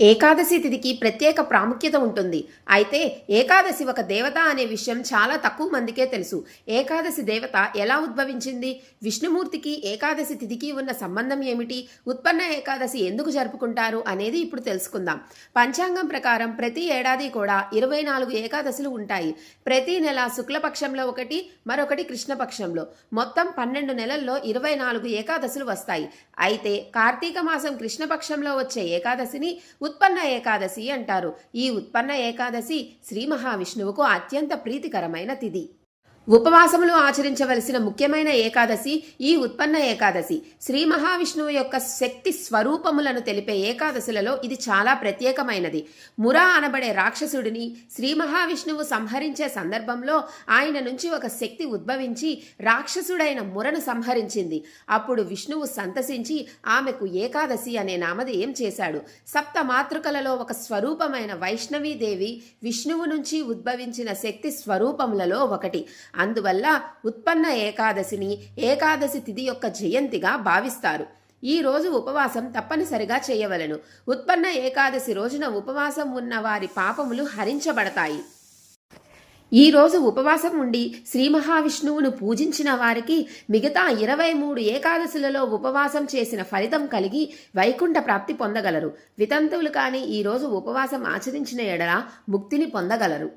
ఏకాదశి తిథికి ప్రత్యేక ప్రాముఖ్యత ఉంటుంది. అయితే ఏకాదశి ఒక దేవత అనే విషయం చాలా తక్కువ మందికే తెలుసు. ఏకాదశి దేవత ఎలా ఉద్భవించింది? విష్ణుమూర్తికి ఏకాదశి తిథికి ఉన్న సంబంధం ఏమిటి? ఉత్పన్న ఏకాదశి ఎందుకు జరుపుకుంటారు అనేది ఇప్పుడు తెలుసుకుందాం. పంచాంగం ప్రకారం ప్రతి ఏడాది కూడా ఇరవై నాలుగు ఏకాదశులు ఉంటాయి. ప్రతి నెల శుక్లపక్షంలో ఒకటి మరొకటి కృష్ణపక్షంలో. మొత్తం పన్నెండు నెలల్లో ఇరవై నాలుగు ఏకాదశులు వస్తాయి. అయితే కార్తీక మాసం కృష్ణపక్షంలో వచ్చే ఏకాదశిని ఉత్పన్న ఏకాదశి అంటారు. ఈ ఉత్పన్న ఏకాదశి శ్రీ మహావిష్ణువుకు అత్యంత ప్రీతికరమైన తిథి. ఉపవాసములు ఆచరించవలసిన ముఖ్యమైన ఏకాదశి ఈ ఉత్పన్న ఏకాదశి. శ్రీ మహావిష్ణువు యొక్క శక్తి స్వరూపములను తెలిపే ఏకాదశులలో ఇది చాలా ప్రత్యేకమైనది. మురా అనబడే రాక్షసుడిని శ్రీ మహావిష్ణువు సంహరించే సందర్భంలో ఆయన నుంచి ఒక శక్తి ఉద్భవించి రాక్షసుడైన మురను సంహరించింది. అప్పుడు విష్ణువు సంతసించి ఆమెకు ఏకాదశి అనే నామధేయం చేశాడు. సప్త మాతృకలలో ఒక స్వరూపమైన వైష్ణవీదేవి విష్ణువు నుంచి ఉద్భవించిన శక్తి స్వరూపములలో ఒకటి. అందువల్ల ఉత్పన్న ఏకాదశిని ఏకాదశి తిథి యొక్క జయంతిగా భావిస్తారు. ఈ రోజు ఉపవాసం తప్పనిసరిగా చేయవలెను. ఉత్పన్న ఏకాదశి రోజున ఉపవాసం ఉన్న వారి పాపములు హరించబడతాయి. ఈ రోజు ఉపవాసం ఉండి శ్రీ మహావిష్ణువును పూజించిన వారికి మిగతా ఇరవై మూడు ఏకాదశులలో ఉపవాసం చేసిన ఫలితం కలిగి వైకుంఠ ప్రాప్తి పొందగలరు. వితంతువులు కానీ ఈ రోజు ఉపవాసం ఆచరించిన ఎడల ముక్తిని పొందగలరు.